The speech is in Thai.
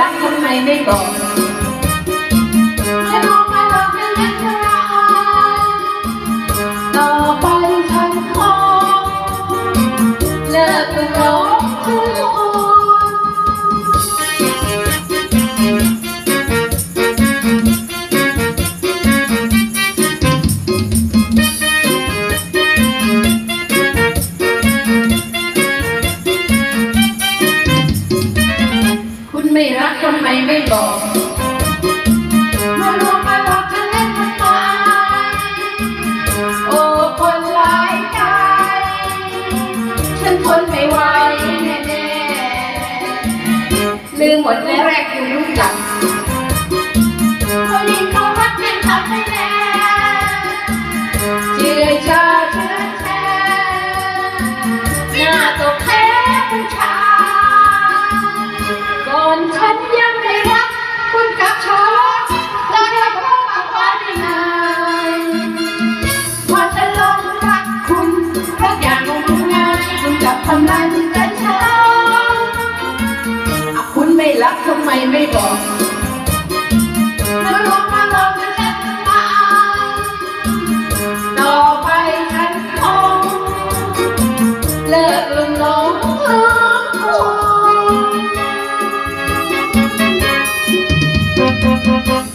รักทำไมไม่บอกจะลองมาลองกันเล่นกันต่อไปฉันขอเลิกกับร้องคนคุณไม่รัก ทำไมไม่บอกมาลองมาลองกันเล่นกันไปโอ้คนร้ายใจฉันทนไม่ไหวแน่ๆลืมหมดแล้วแรกคุณรู้จักคนนี้เขารักเป็นทำให้แน่เชื่อชาเชื่อแท้หน้าตกแพ้ผู้ชาย ทำลายจิตใจฉันคุณไม่รักทำไมไม่บอกแล้วลงมาลงมาจัดาต่อไปฉันคงเลิกลงลงล